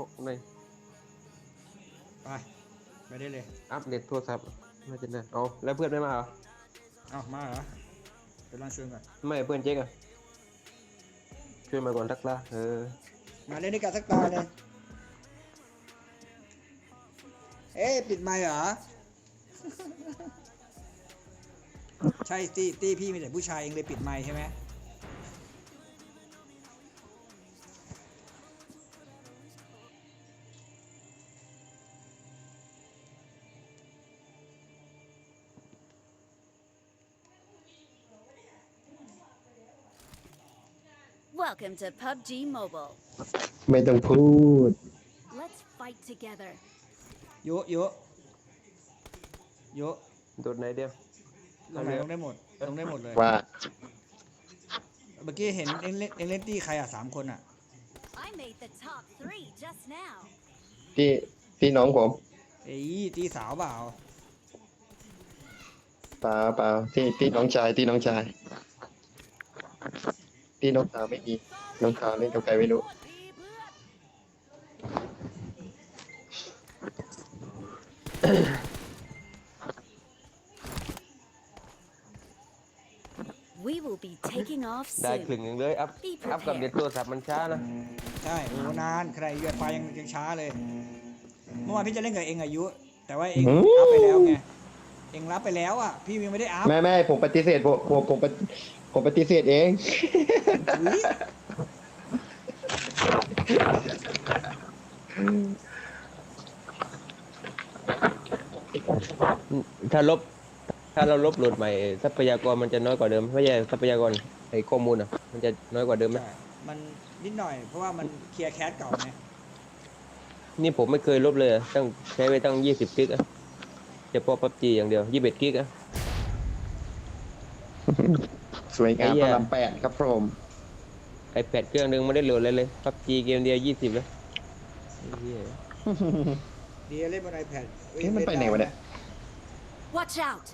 อ้ไม่ไปไปได้เลย อัปเดตโทรศัพท์น่าจะได้เอาแล้วเพื่อนไม่มาเหรอเอ้ามาเหรอไปลองชวนก่อนไม่เพื่อนเจ๊กอะช่วยมาก่อนทักละเออมาเล่นด้วยกันสักตาเลยเอ๊ะปิดไมค์เหรอ ใช่ตีตีพี่มีแต่ผู้ชายเองเลยปิดไมค์ใช่ไหม Welcome to PUBG Mobile. ไม่ต้องพูด Let's fight together. โยะโยะโยะโดดไหนเดียว ลงไหนลงได้หมด ลงได้หมดเลย ว่าเมื่อกี้เห็นเอ็งเล่นเอ็งเล่นตี้ใครอะสามคนอะ I made the top three just now. พี่พี่น้องผมเอ้ยตีสาวเปล่า เปล่าเปล่าพี่พี่น้องชายพี่น้องชาย พี่น้องสาวไม่มี น้องสาวเล่นกับใครไม่รู้ We will be taking off ได้ครึ่ soon. งหนึ่งเลย อัพ Be อัพกับเด็ด prepared. โทรศัพท์มันช้านะ ใช่โอ้นานใครเยือนไฟยังยังช้าเลย เมื่อวานพี่จะเล่นกับเองอายุ แต่ว่าเองอัพไปแล้วไง เองรับไปแล้วอะ พี่ยังไม่ได้อัพแม่แม่ผมปฏิเสธผมผมผมปฏิ ผมปฏิเสธเองอุ๊ยถ้าลบ ถ้าเราลบโหลดใหม่ทรัพยากรมันจะน้อยกว่าเดิมไม่ใช่ทรัพยากรไอ้ข้อมูลอะ มันจะน้อยกว่าเดิมไหมใช่มันนิดหน่อย เพราะว่ามันเคลียร์แคสเก่าไงนี่ผมไม่เคยลบเลยอะตั้งใช้ไปตั้งยี่สิบกิกอะเฉพาะพับจีอย่างเดียวยี่สิบกิกอะ สวยงามไอ้เหี้พย ระรามแปดครับผมไอแพดเครื่องหนึงไม่ได้โหลดเลยเลยพับจีเกมเดียวยี่สิบเลยไอ้เหี้ยดีเล่นบน iPad อ้ยเอ๊ะมันไปไหนวะเนี่ย Watch out!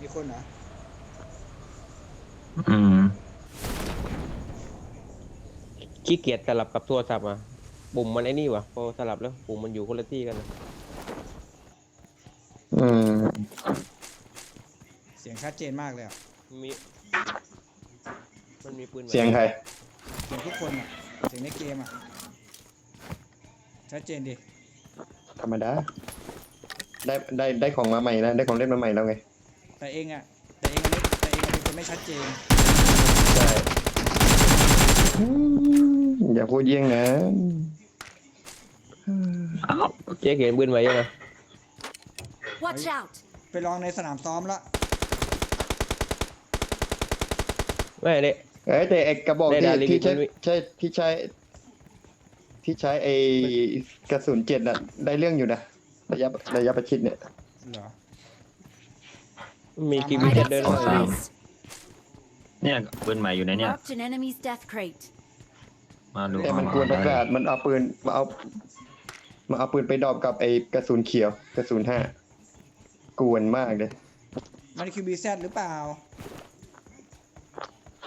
มีคนเหรออืม ขี้เกียจสลับกับโทรศัพท์อะปุ่มมันไอ้นี่วะพอสลับแล้วปุ่มมันอยู่คนละที่กันนะอืม เสียงชัดเจนมากเลยอะมี มันมีปืนไหมเสียงใครเสียงทุกคนอะเสียงในเกมอะชัดเจนดิธรรมดาได้ได้ได้ของมาใหม่แล้วได้ของเล่นมาใหม่แล้วไงแต่เองอะแต่เองไม่แต่เองเป็นคนไม่ชัดเจนใช่อืมอย่าพูดเยี่ยงนะเจ๊เขียนปืนไว้ยังไง Watch out! ไปลองในสนามซ้อมละ ไม่เด็ เอ้ยแต่ไอ้กระบอกได้ที่ดาลิที่ใช้มันมีใช้ที่ใช้ ที่ใช้ไอ้กระสุนเจ็ดน่ะ ได้เรื่องอยู่นะระยะระยะประชิดเนี่ย เหรอ มีกี I บีเจ็ด got ด้วยนะ supplies. เนี่ยปืนใหม่อยู่ในเนี่ย Marked an enemy's death crate. มาดูแต่มันกวนประสาทมันเอาปืนมาเอามาเอาปืนไปดรอปกับไอ้กระสุนเขียว กระสุนห้ากวนมากเลยมันคิวบีแซหรือเปล่า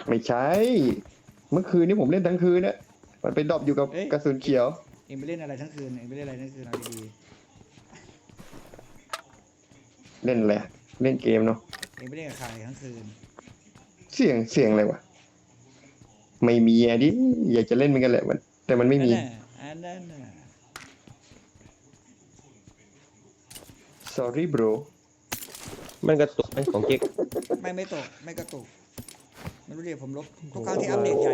ไม่ใช่ เมื่อคืนนี้ผมเล่นทั้งคืนเนี่ยมันไปดรอปอยู่กับเอ้ย กระสุนเขียว เองไปเล่นอะไรทั้งคืนเองไปเล่นอะไรทั้งคืนเอาดีเล่นแหละไรเล่นเกมเนาะ ๆเองไปเล่นกับใครทั้งคืนเสียงเสียงอะไรวะ ไม่มีอะดิ อยากจะเล่นเหมือนกันแหละมันแต่มันไม่มี นั่นน่ะอันนั้นน่ะ sorry bro มันกระตุกไหมของเจ๊กไม่ไม่ตกไม่กระตุก ไม่รู้เรียกผมลบทุกครั้งที่อัปเดตใหญ่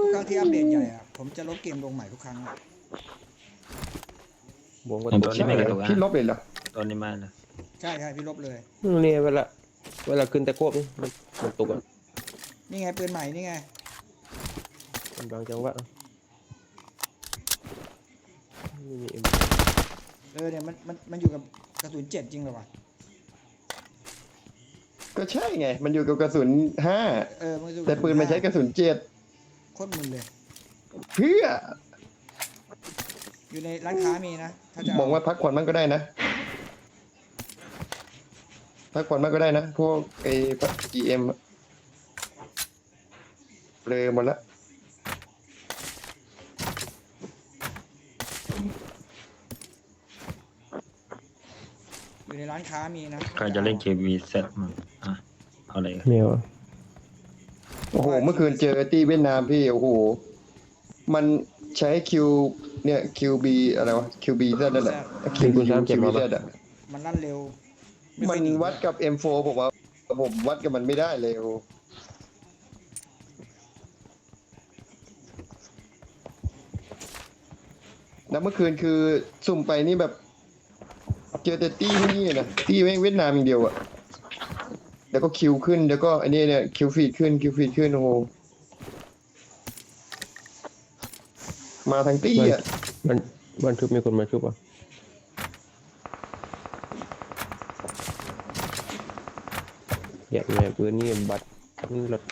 ทุกครั้งที่อัปเดตใหญ่อะผมจะลบเกมลงใหม่ทุกครั้งอะบวมกระเห็นตุตักวนี้ไม่กระตุกนะพี่ลบเลยเหรอตัวนี้มาเลยใช่ใช่พี่ลบเลย นี่เวลาเวลาขึ้นตะโคบนี่มันมันตุกอะนี่ไงปืนใหม่นี่ไงมันบางจังหวะนี่มี M เออเนี่ยมันมันมันอยู่กับกระสุนเจ็ดจริงเหรอวะ ก็ใช่ไง มันอยู่กับกระสุนห้าแต่ปืนมันใช้กระสุนเจ็ดคตมันเลย เพื่ออยู่ในร้านค้ามีนะบอกว่าพักผ่อนมันก็ได้นะ พักผ่อนมันก็ได้นะ พวกไอ้พักจีเอ็มเลยหมดละอยู่ในร้านค้ามีนะ ใครจะเล่นเค KV เซ็ตมั้ เอาเลยไม่เอาโอ้โห เมื่อคืนเจอที่เวียดนามพี่ โอ้โห มันใช้คิวเนี่ย QB อะไรวะ QB Z นั่นแหละ QB QB Z อะมันลั่นเร็วไค่มัอยนดีวัดกับ M4 ผมว่าผมวัดกับมันไม่ได้เลยโอ้แล้วเมื่อคืนคือสุ่มไปนี่แบบ เจอแต่ตี้ที่นี่นะตี้แม่งเวียดนามอย่างเดียวอะ แล้วก็คิวขึ้นแล้วก็อันนี้เนี่ยคิวฟีดขึ้นคิวฟีดขึ้นโอ้โหมาทั้งตี้อะมันมันชุบมีคนมาชุบอะอย่าแม่ปืนนี่บัตรมันหลด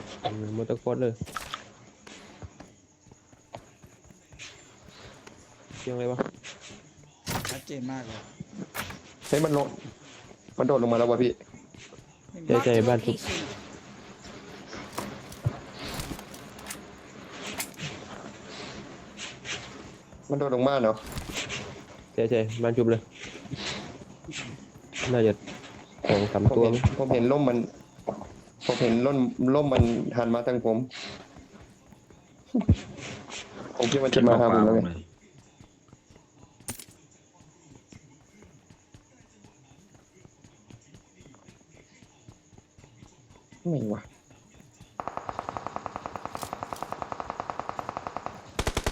มอเตอร์โคดเลยเสียงอะไรวะชัดเจนมากเลยเฮ้ยมันลงมันโดดลงมาแล้ววะพี่ไม่มี ใจใจ Marked a บ้านชุบ location. มันโดดลงมาเนาะใช่ใช่บ้านชุบเลย น่าจะสองสามผมตัวเห็นมั้งผมเห็นล่มมัน ผมเห็นล่มล่มมันหันมาทางผม ผมคิดว่าจะมาหาผมแล้วไง เลย ไม่วะ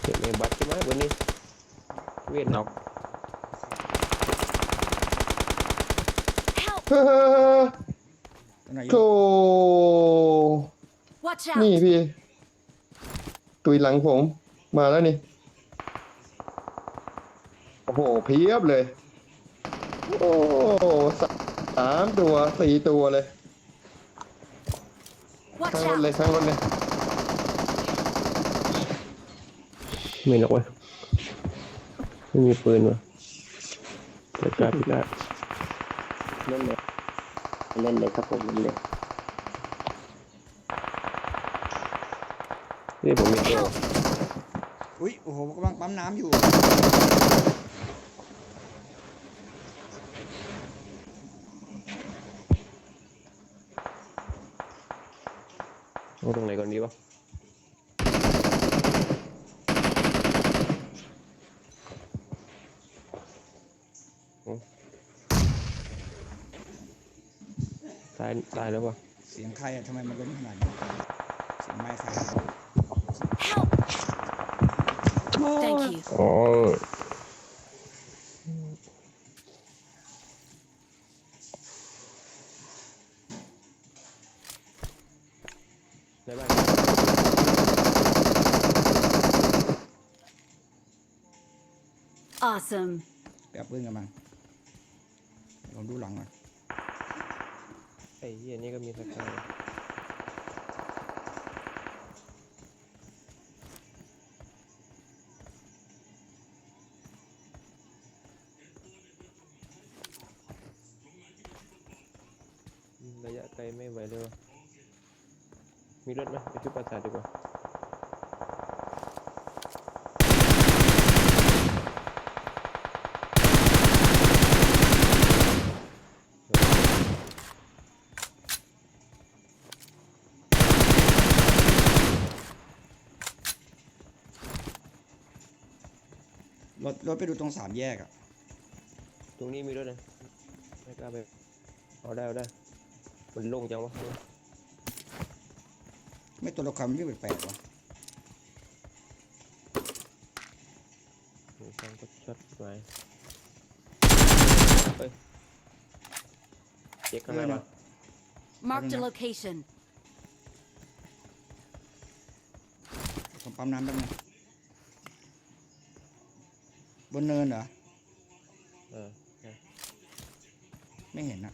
เห็นในบัตรใช่ไหมวันนี้ เวียดน็นาอมก Help! เฮ้อตรงไหนอโธ่ยู่ Watch นี่ out! พี่ ตุยหลังผม มาแล้วนี่ โอ้โห เพียบเลย โอ้สสามตัวสี่ตัวเลย Watch ทั้งรถเลย out! ทั้งรถเลยไม่หรอกเว้ยไม่มีปืนวะแต่กล้าพิกาเล่นเลยเล่นเลยครับผมเล่นเลยนี่ผมมีตัวอุ้ยโอ้โหกำลังปั๊มน้ำอยู่ เอา ตรงไหนก่อนดีวะโอ้ตายตายแล้ววะเสียงใครอะทำไมมันล้มขนาดนี้เสียงไม้ใคร Help! Thank you. อ๋อ ในบ้าน Awesome. ไปเอาปืนกันมาเดี๋ยวผมดูหลังก่อนไอ้เหี้ยนี่ก็มีสกาย มีรถไหมไปชุดปราสาทดีกว่ารถรถไปดูตรงสามแยกอะตรงนี้มีรถนะไม่กล้าไปเอาได้เอาได้มันโล่งจังวะ ไม่ตัวละครมันวิ่งแปลกๆวะมีฟังก็ช็อตไว้เฮ้ยเจ๊กข้างหน้ามา Marked a location. ผมปั๊มน้ำแป๊บนึงบนเนินเหรอ เออ ไม่เห็นอะ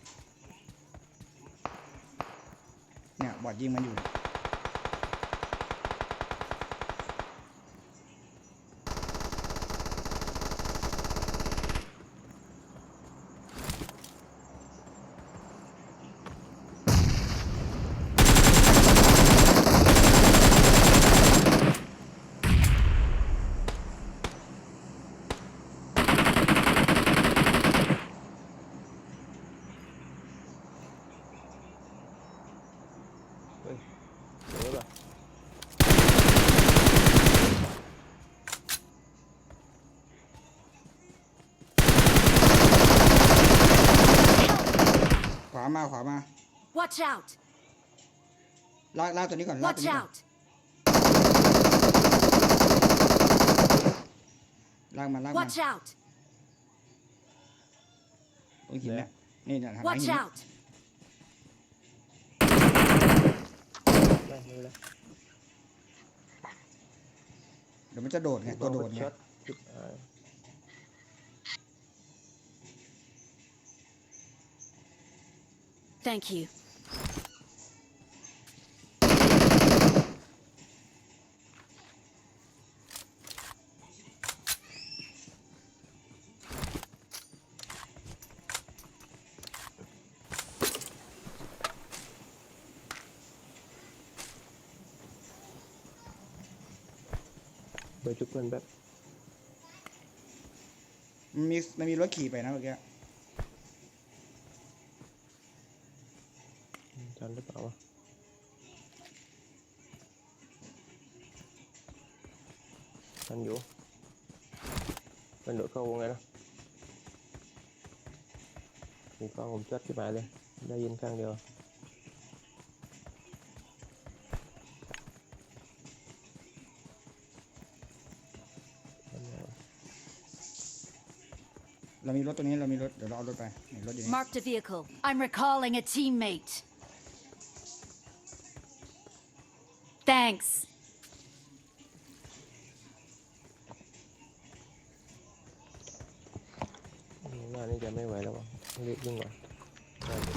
เนี่ย บอดยิงมันอยู่มา Watch out! ลากลากตัวนี้ก่อนลากตัว Watch นี้ก่อน out! ลากมันลากมัน Watch out! ตรงหินเนี่ยนี่เนี่ยทางหลัง Watch หิน out! ได้ไม่เป็นไรเดี๋ยวมันจะโดดไงตัวโดดไงช็อตชิบหาย Thank you. ไปจุกเพื่อนแบบมันมีมันมีรถขี่ไปนะเมื่อกี้ทันหรือเปล่าวะทันอยู่เป็นโดดเข้าวงไงนะมีฟังผมจัดที่หมายเลย ได้ยินข้างเดียว เรามีรถตัวนี้เรามีรถเดี๋ยวเราเอารถไปนี่รถอยู่นี่ Marked a vehicle. I'm recalling a teammate. Thanks. หน้านี่จะไม่ไหวแล้ววะรีบวิ่งก่อนได้อยู่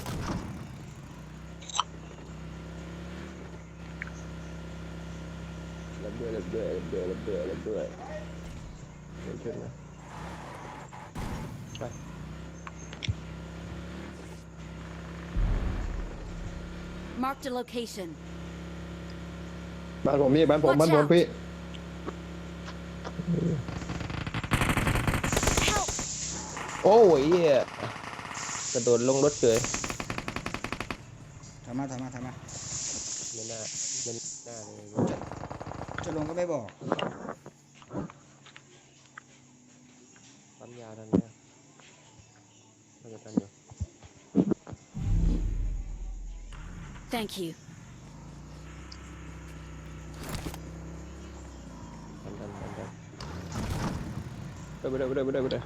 รับด้วยรับด้วยรับด้วยรับด้วยรับด้วยเดี๋ยวช่วยนะ Marked a location. บ้านผมพี่บ้านผม Watch บ้านผม out พี่ Help! โอ้ยเหี้ยกระโดดลงรถเฉยทำมาทำมาทำมา ไม่น่าไม่น่าเลยจะลงก็ไม่บอก ปั๊มยาทันไหมน่าจะทันอยู่ Thank you. ทันทันทันทันไปเลยไปเลยไปเลยไปเลย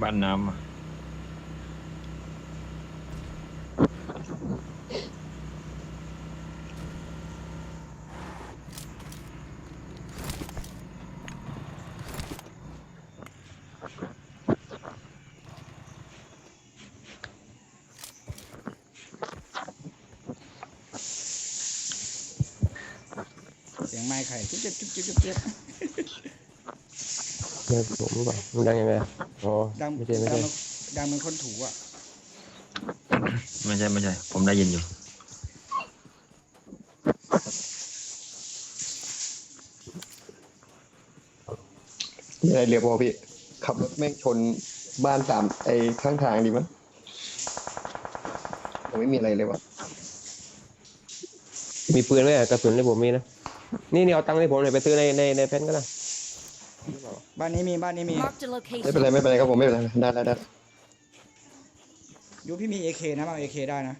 บ้านน้ำอะ เสียงไม้ไข่จุ๊บจิ๊บจุ๊บจิ๊บจุ๊บบไม่ผมหรือเปล่ามันดังยังไงอะอ๋อดังไม่ใช่ดัไม่งใช่มันดังเหมือนคนถูอะไม่ใช่ไม่ใช่ ผมได้ยินอยู่ มีอะไรเหลือพอพี่ ขับรถแม่งชนบ้านสามไอ้ข้างทางดีมั้ยยังไม่มีอะไรเลยวะมีปืนไหมอะกระสุนในผมมีนะ นี่นี่เอาตังค์ในผมหน่อยไปซื้อในในในแพนก็ได้บ้านนี้มีบ้านนี้มี Marked a ไม่เป็นไร location. ไม่เป็นไรครับผมไม่เป็นไรได้ได้ได้ยูพี่มีเอเคนะมาเอเคได้นะ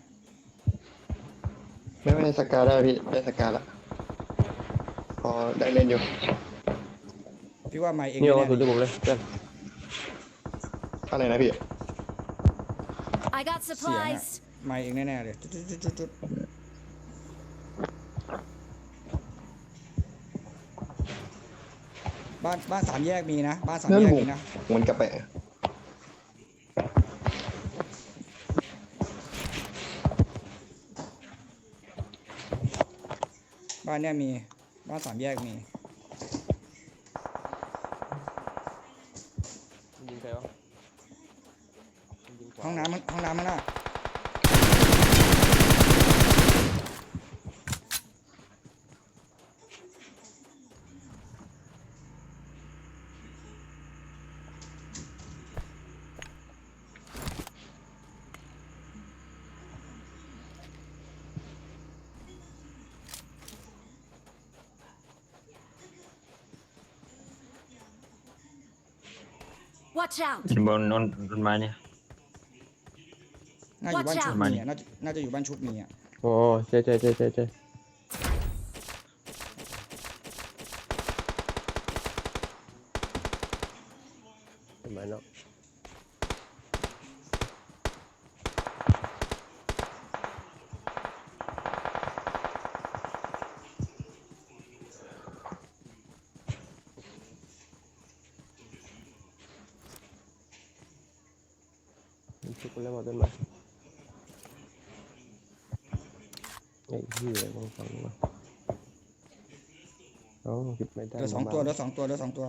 ไม่ไม่ได้สกาได้พี่ได้สกาละพอได้เล่นอยู่พี่ว่าไม้เองนี่เอากแน่ระสุนที่ผมเลยเพื่อนอะไรนะพี่ I got เสียงอะ supplies. ไม้เองแน่ๆเลยจุ๊ดจุ๊ดจุ๊ดจุ๊ดจุ๊ด บ้านบ้านสามแยกมีนะบ้านสามนั่นแยกบุกมีนะมันกลับไปบ้านเนี้ยมีบ้านสามแยกมีมันยิงใครวะมันยิขวาห้องน้ำมันห้องน้ำมันน่ะ Watch out! ขึ้นบนนนต้นไม้เนี่ย น่าอยู่บ้าน Watch ชุบ out มีอะน่าจะน่าจะอยู่บ้านชุบมีอะอ๋อใช่ใช่ใช่ใช่ใช่เห็นไหมเนาะ มันชุบกันแล้วมาต้นไม้ไอ้ที่อะไรบางฝั่งวะ เอ้าคิดไม่ได้เหลือสองตัวเหลือสองตัวเหลือสองตัว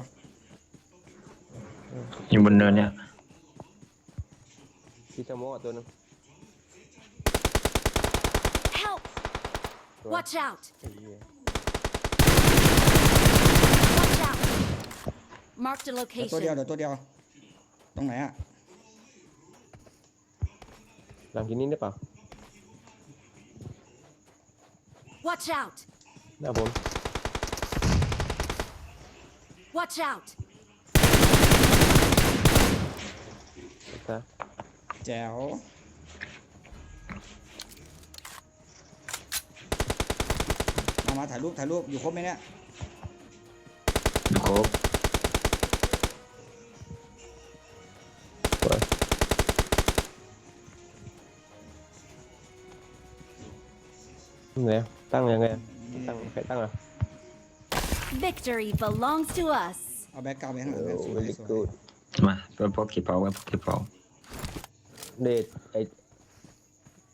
อยู่บนเนินเนี่ยที่สมอตัวหนึง Help! ตัว Watch out! ไอ้เหี้ย Watch out! Marked a เหลือตัวเดียว location. เหลือตัวเดียว ตรงไหนอะหลังกินนี้ได้เปล่า Watch out! หน้าผม Watch out! ตาแจ๋วมามาถ่ายรูปถ่ายรูปอยู่ครบไหมเนี่ย ครบสวยเนี่ยตั้งยังไงตั้งใครตั้งอะ Victory belongs to us. เอาแบ็กกราวด์ไปข้างหโอ้ลังนะสวย very สวย good มาเป็นพวกขีเผาไว้พวกขีเผาเดทไอ้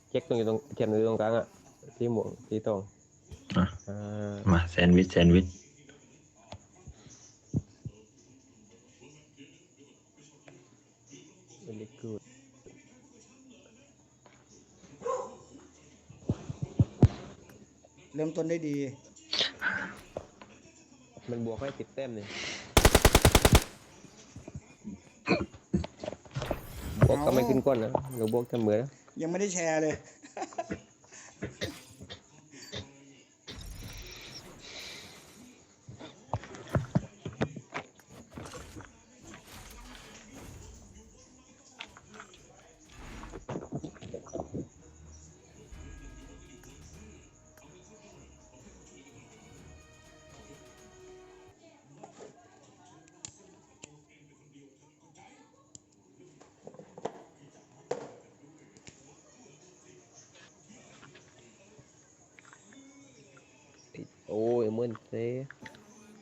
เช็คตรงอยู่ตรงเทียมอยู่ตรงกลางอะที่หม่วงที่ตรงอะอ่ามาแซนด์วิชแซนด์วิช very good เริ่มต้นได้ดี มันบวกให้สิบแต้มเนี่ยบวกก็ไม่ขึ้นก้นนะเดี๋ยวบวกเสมอนะยังไม่ได้แชร์เลย មើលមុនទេ